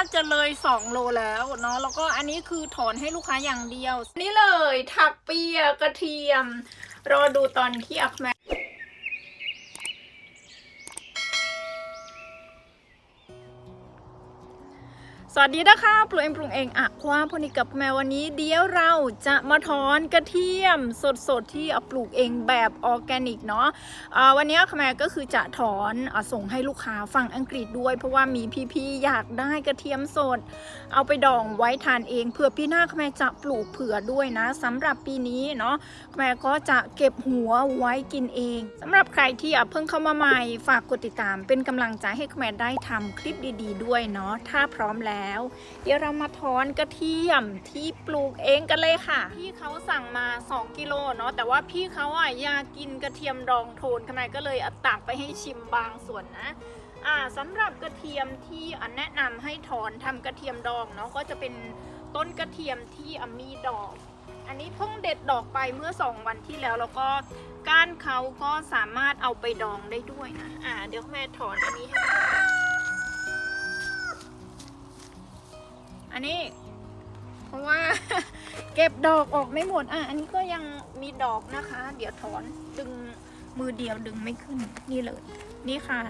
าจะเลย 2 โลแล้วเนาะแล้วก็อันนี้คือถอนให้ลูกค้าอย่างเดียว นี่เลย ถักเปียกระเทียม รอดูตอนที่อักแม สวัสดีนะคะปลูกเองปรุงเองอะความพนิกับแมววันนี้ เดี๋ยวเราจะมาถอนกระเทียมสดๆที่เอาปลูกเองแบบออร์แกนิกเนาะอ่าวันนี้ขแมก็คือจะถอนอส่งให้ลูกค้าฝั่งอังกฤษด้วย เพราะว่ามีพี่ๆอยากได้กระเทียมสด เอาไปดองไว้ทานเองเผื่อปีหน้าขแมจะปลูกเผื่อด้วยนะสำหรับปีนี้เนาะขแมก็จะเก็บหัวไว้กินเองสำหรับใครที่เพิ่งเข้ามาใหม่ฝากกดติดตาม เป็นกำลังใจให้ขแมได้ทำคลิปดี ๆ ด้วยเนาะถ้าพร้อมแล้วเดี๋ยวเรามาถอนกระเทียมที่ปลูกเองกันเลยค่ะ พี่เขาสั่งมา 2 กิโลเนาะแต่ว่าพี่เขาอะอยากกินกระเทียมดองโทนขนาดก็เลยเอาตักไปให้ชิมบางส่วนนะอ่าสำหรับกระเทียมที่อันแนะนำให้ถอนทำกระเทียมดองเนาะก็จะเป็นต้นกระเทียมที่อมีดอก อันนี้เพิ่งเด็ดดอกไปเมื่อ 2 วันที่แล้วแล้วก็ก้านเขาก็สามารถเอาไปดองได้ด้วยนะ อ่า เดี๋ยวแม่ถอนอันนี้ให้ อันนี้ เพราะว่า เก็บดอกออกไม่หมดอะอันนี้ก็ยังมีดอกนะคะ เดี๋ยวถอนดึงมือเดียวดึงไม่ขึ้นนี่เลย นี่ค่ะ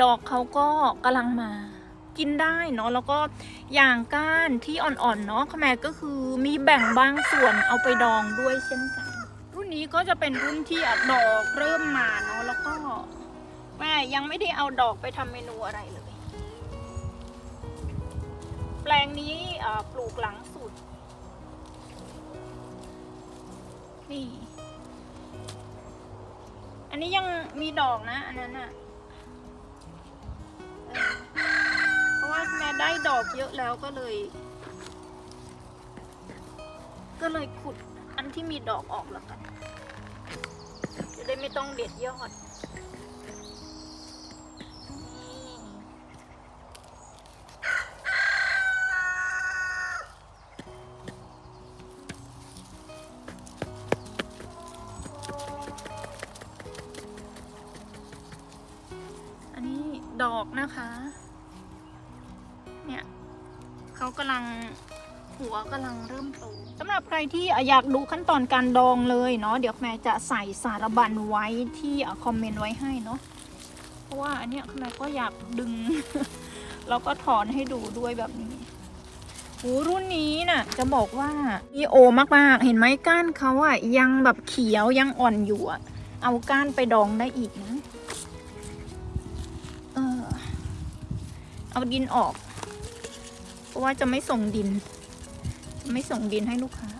ดอกเขาก็กำลังมากินได้เนาะแล้วก็อย่างก้านที่อ่อนๆเนาะขแมก็คือมีแบ่งบางส่วนเอาไปดองด้วยเช่นกัน รุ่นนี้ก็จะเป็นรุ่นที่อะดอกเริ่มมาเนาะแล้วก็แม่ยังไม่ได้เอาดอกไปทำเมนูอะไรเลย แปลงนี้ปลูกหลังสุด นี่ อันนี้ยังมีดอกนะ อันนั้นอะเพราะว่าแม่ได้ดอกเยอะแล้วก็เลย ก็เลยขุดอันที่มีดอกออกแล้วกัน จะได้ไม่ต้องเด็ดยอด นะคะ เนี่ยเขากำลังหัวกำลังเริ่มโตสำหรับใครที่อยากดูขั้นตอนการดองเลยเนาะเดี๋ยวแม่จะใส่สารบัญไว้ที่คอมเมนต์ไว้ให้เนาะเพราะว่าอันเนี้ยแม่ก็อยากดึง แล้วก็ถอนให้ดูด้วยแบบนี้หูรุ่นนี้น่ะ จะบอกว่ามีโอมากๆ เห็นไหมก้านเขาอะยังแบบเขียวยังอ่อนอยู่อะเอาก้านไปดองได้อีกนะ เอาดินออก เพราะว่าจะไม่ส่งดิน ไม่ส่งดินให้ลูกค้า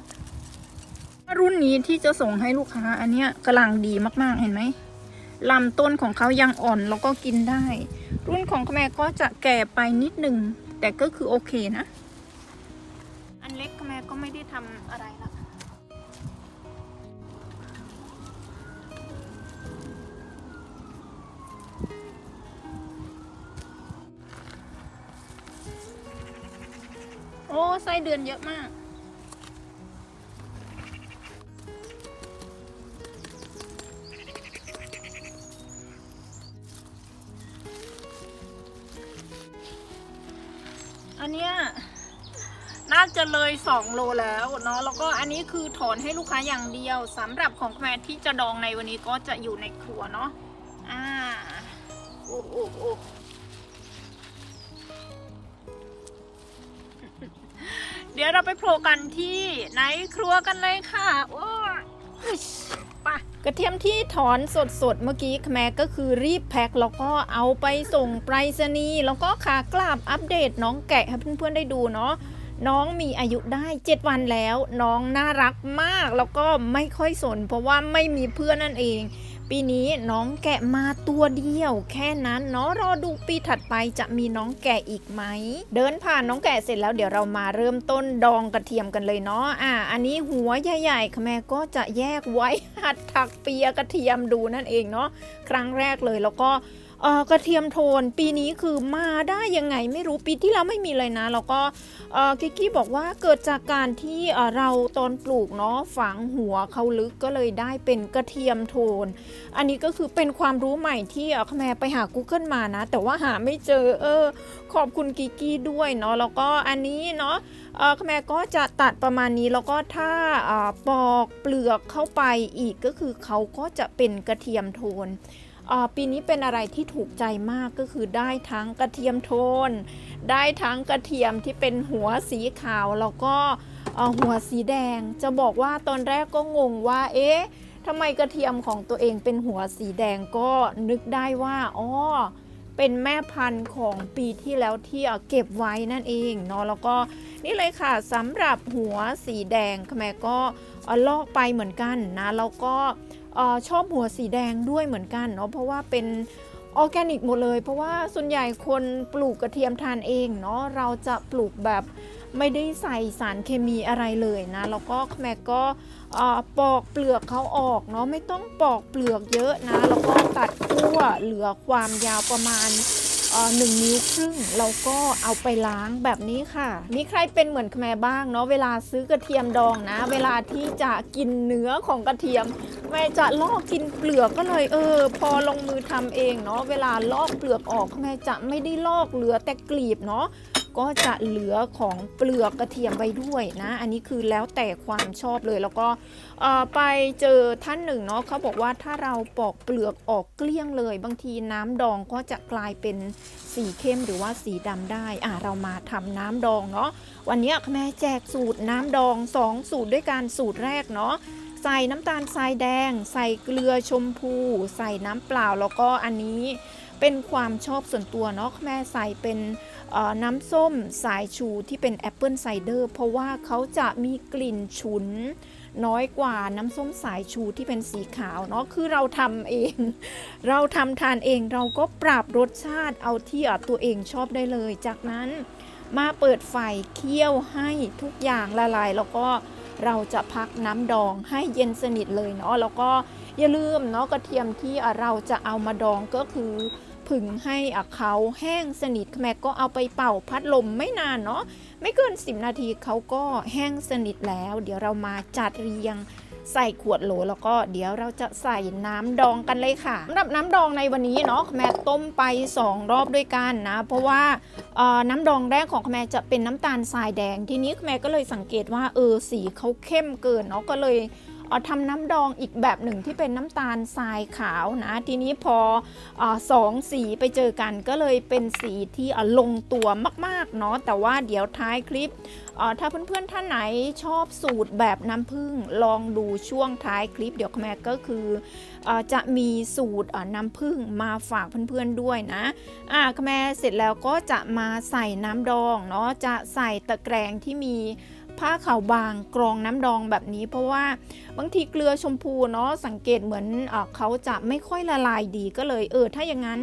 รุ่นนี้ที่จะส่งให้ลูกค้า อันเนี้ยกำลังดีมากๆเห็นไหมลำต้นของเขายังอ่อนแล้วก็กินได้ รุ่นของแม่ก็จะแก่ไปนิดนึงแต่ก็คือโอเคนะ อันเล็กแม่ก็ไม่ได้ทำอะไรละ ไส้เดือนเยอะมาก อันเนี้ยน่าจะเลย 2 โลแล้วเนาะแล้วก็อันนี้คือถอนให้ลูกค้าอย่างเดียวสำหรับของแม่ที่จะดองในวันนี้ก็จะอยู่ในครัวเนาะอ่าโอ้โอ้โอ้ เดี๋ยวเราไปโผล่กันที่ในครัวกันเลยค่ะโอ้ยไปกระเทียมที่ถอนสดๆเมื่อกี้แม่ก็คือรีบแพ็คแล้วก็เอาไปส่งไปรษณีย์แล้วก็ขากลับอัปเดตน้องแกะให้เพื่อนๆได้ดูเนาะน้องมีอายุได้ 7 วันแล้ว น้องน่ารักมากแล้วก็ไม่ค่อยสนเพราะว่าไม่มีเพื่อนนั่นเอง ปีนี้น้องแกะมาตัวเดียว แค่นั้นเนาะรอดูปีถัดไปจะมีน้องแกะอีกไหม เดินผ่านน้องแกะเสร็จแล้วเดี๋ยวเรามาเริ่มต้นดองกระเทียมกันเลยเนาะอ่า อันนี้หัวใหญ่ๆค่ะแม่ก็จะแยกไว้หัดถักเปียกระเทียมดูนั่นเองเนาะครั้งแรกเลยแล้วก็ กระเทียมโทนปีนี้คือมาได้ยังไงไม่รู้ปีที่แล้วไม่มีเลยนะ แล้วก็กิกกี้บอกว่าเกิดจากการที่เราตอนปลูกเนาะฝังหัวเขาลึกก็เลยได้เป็นกระเทียมโทน อันนี้ก็คือเป็นความรู้ใหม่ที่เอ่อแม่ไปหา Google มานะ แต่ว่าหาไม่เจอเออขอบคุณกิกกี้ด้วยเนาะแล้วก็อันนี้เนาะเออแม่ก็จะตัดประมาณนี้แล้วก็ถ้าปอกเปลือกเข้าไปอีกก็คือเขาก็จะเป็นกระเทียมโทน ปีนี้เป็นอะไรที่ถูกใจมากก็คือได้ทั้งกระเทียมโทน ได้ทั้งกระเทียมที่เป็นหัวสีขาวแล้วก็หัวสีแดง จะบอกว่าตอนแรกก็งงว่า เอ๊ะทำไมกระเทียมของตัวเองเป็นหัวสีแดงก็นึกได้ว่าอ๋อเป็นแม่พันธุ์ของปีที่แล้วที่เก็บไว้นั่นเองเนาะแล้วก็นี่เลยค่ะสำหรับหัวสีแดงแม่ก็เอาลอกไปเหมือนกันนะแล้วก็ ออชอบหัวสีแดงด้วยเหมือนกันเนาะเพราะว่าเป็นออร์แกนิกหมดเลย เพราะว่าส่วนใหญ่คนปลูกกระเทียมทานเองเนาะเราจะปลูกแบบไม่ได้ใส่สารเคมีอะไรเลยนะ แล้วก็แม่ก็ปอกเปลือกเขาออกเนาะไม่ต้องปอกเปลือกเยอะนะ แล้วก็ตัดขั้วเหลือความยาวประมาณ หนึ่งนิ้วครึ่งเราก็เอาไปล้างแบบนี้ค่ะ มีใครเป็นเหมือนแม่บ้างเนาะเวลาซื้อกระเทียมดองนะ เวลาที่จะกินเนื้อของกระเทียมแม่จะลอกกินเปลือกก็เลยเออ พอลงมือทำเองเนาะเวลาลอกเปลือกออกแม่จะไม่ได้ลอกเหลือแต่กลีบเนาะ ก็จะเหลือของเปลือกกระเทียมไว้ด้วยนะ อันนี้คือแล้วแต่ความชอบเลยแล้วก็ไปเจอท่านหนึ่งเนาะเขาบอกว่าถ้าเราปอกเปลือกออกเกลี้ยงเลย บางทีน้ำดองก็จะกลายเป็นสีเข้มหรือว่าสีดำได้อะเรามาทำน้ำดองเนาะวันนี้แม่แจกสูตรน้ำดอง 2 สูตรด้วยกันสูตรแรกเนาะใส่น้ำตาลทรายแดง ใส่เกลือชมพู ใส่น้ำเปล่าแล้วก็อันนี้เป็นความชอบส่วนตัวเนาะแม่ใส่เป็น น้ำส้มสายชูที่เป็นแอปเปิลไซเดอร์เพราะว่าเขาจะมีกลิ่นฉุน น้อยกว่าน้ำส้มสายชูที่เป็นสีขาวเนาะคือเราทำเอง เราทำทานเองเราก็ปรับรสชาติเอาที่ตัวเองชอบได้เลย จากนั้นมาเปิดไฟเคี่ยวให้ทุกอย่างละลายแล้วก็เราจะพักน้ำดองให้เย็นสนิทเลยเนาะแล้วก็อย่าลืมเนาะกระเทียมที่เราจะเอามาดองก็คือ ผึ่งให้เขาแห้งสนิทแม่ก็เอาไปเป่าพัดลมไม่นานเนาะไม่เกิน 10 นาทีเขาก็แห้งสนิทแล้ว เดี๋ยวเรามาจัดเรียงใส่ขวดโหลแล้วก็เดี๋ยวเราจะใส่น้ำดองกันเลยค่ะสำหรับน้ำดองในวันนี้เนาะแม่ต้มไป 2 รอบด้วยกันนะ เพราะว่าน้ำดองแรกของแม่จะเป็นน้ำตาลทรายแดง ทีนี้แม่ก็เลยสังเกตว่าเออสีเขาเข้มเกินเนาะก็เลย อาทำน้ำดองอีกแบบหนึ่งที่เป็นน้ำตาลทรายขาวนะ ทีนี้พออสองสีไปเจอกันก็เลยเป็นสีที่ลงตัวมากๆเนาะแต่ว่าเดี๋ยวท้ายคลิปถ้าเพื่อนๆท่านไหนชอบสูตรแบบน้ำผึ้งลองดูช่วงท้ายคลิปเดี๋ยวแม่ก็คืออจะมีสูตรน้ำผึ้งมาฝากเพื่อนๆด้วยนะอ่าแม่เสร็จแล้วก็จะมาใส่น้ำดองเนาะจะใส่ตะแกรงที่มี ผ้าขาวบางกรองน้ำดองแบบนี้ เพราะว่าบางทีเกลือชมพูเนาะสังเกตเหมือนเอเขาจะไม่ค่อยละลายดีก็เลยเออถ้าอย่างนั้น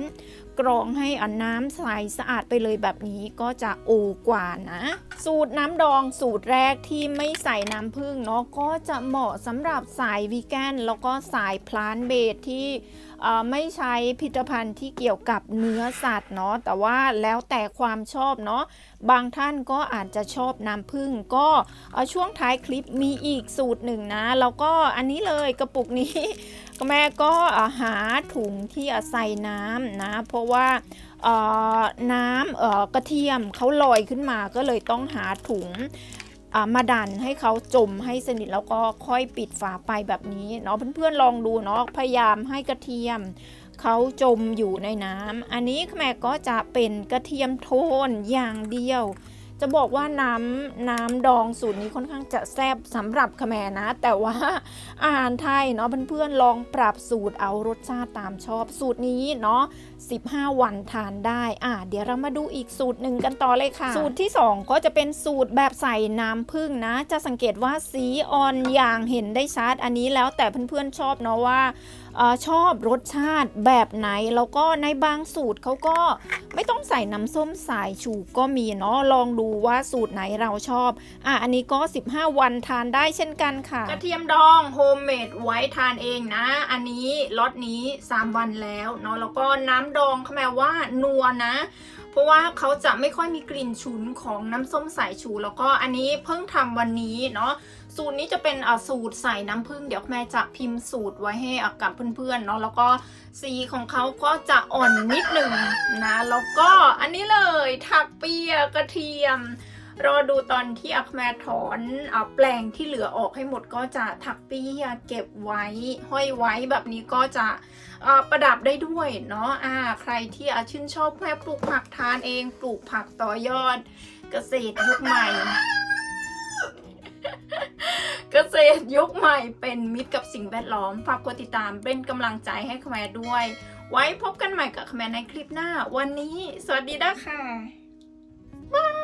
กรองให้อน้ำใสสะอาดไปเลยแบบนี้ก็จะโอกว่านะ สูตรน้ำดองสูตรแรกที่ไม่ใส่น้ำผึ้งเนาะก็จะเหมาะสำหรับสายวีแกนแล้วก็สายพลานเบสที่ ไม่ใช้ผลิตภัณฑ์ที่เกี่ยวกับเนื้อสัตว์เนาะแต่ว่าแล้วแต่ความชอบเนาะบางท่านก็อาจจะชอบน้ำผึ้งก็ช่วงท้ายคลิปมีอีกสูตรหนึ่งนะแล้วก็อันนี้เลยกระปุกนี้แม่ก็หาถุงที่ใส่น้ำนะ เพราะว่าน้ำกระเทียมเขาลอยขึ้นมาก็เลยต้องหาถุง มาดันให้เขาจมให้สนิทแล้วก็ค่อยปิดฝาไปแบบนี้เนาะเพื่อนๆลองดูเนาะพยายามให้กระเทียมเขาจมอยู่ในน้ำอันนี้แม่ก็จะเป็นกระเทียมโทนอย่างเดียว จะบอกว่าน้ำน้ำดองสูตรนี้ค่อนข้างจะแซ่บสำหรับขแมนะ แต่ว่าอาหารไทยเนาะเพื่อนๆลองปรับสูตรเอารสชาติตามชอบสูตรนี้เนาะ 15 วันทานได้อะเดี๋ยวเรามาดูอีกสูตรหนึ่งกันต่อเลยค่ะ สูตรที่ 2 ก็จะเป็นสูตรแบบใส่น้ำผึ้งนะ จะสังเกตว่าสีออนอย่างเห็นได้ชัดอันนี้แล้วแต่เพื่อนๆชอบเนาะว่าเออชอบรสชาติแบบไหน แล้วก็ในบางสูตรเขาก็ไม่ต้องใส่น้ำส้มสายชูก็มีเนาะลองดูว่าสูตรไหนเราชอบอะอันนี้ก็ 15 วันทานได้เช่นกันค่ะ กระเทียมดองโฮมเมดไว้ทานเองนะ อันนี้ล็อตนี้ 3 วันแล้วเนาะแล้วก็น้ำดองเขาแม้ว่านัวนะ เพราะว่าเขาจะไม่ค่อยมีกลิ่นฉุนของน้ำส้มสายชู แล้วก็อันนี้เพิ่งทำวันนี้เนาะสูตรนี้จะเป็นอะสูตรใส่น้ำผึ้งเดี๋ยวแม่จะพิมพ์สูตรไว้ให้อะกับเพื่อนๆเนาะแล้วก็สีของเขาก็จะอ่อนนิดหนึ่งนะแล้วก็อันนี้เลยถักเปียกระเทียม รอดูตอนที่อักแมถอนอาแปลงที่เหลือออกให้หมดก็จะถักเปียเก็บไว้ห้อยไว้แบบนี้ก็จะประดับได้ด้วยเนาะอ่าใครที่อชื่นชอบแม่ปลูกผักทานเองปลูกผักต่อยอด เกษตรยุคใหม่เกษตรยุคใหม่เป็นมิตรกับสิ่งแวดล้อม ฝากกดติดตามเป็นกำลังใจให้แคมด้วย ไว้พบกันใหม่กับแคมในคลิปหน้า วันนี้ สวัสดีนะคะบาย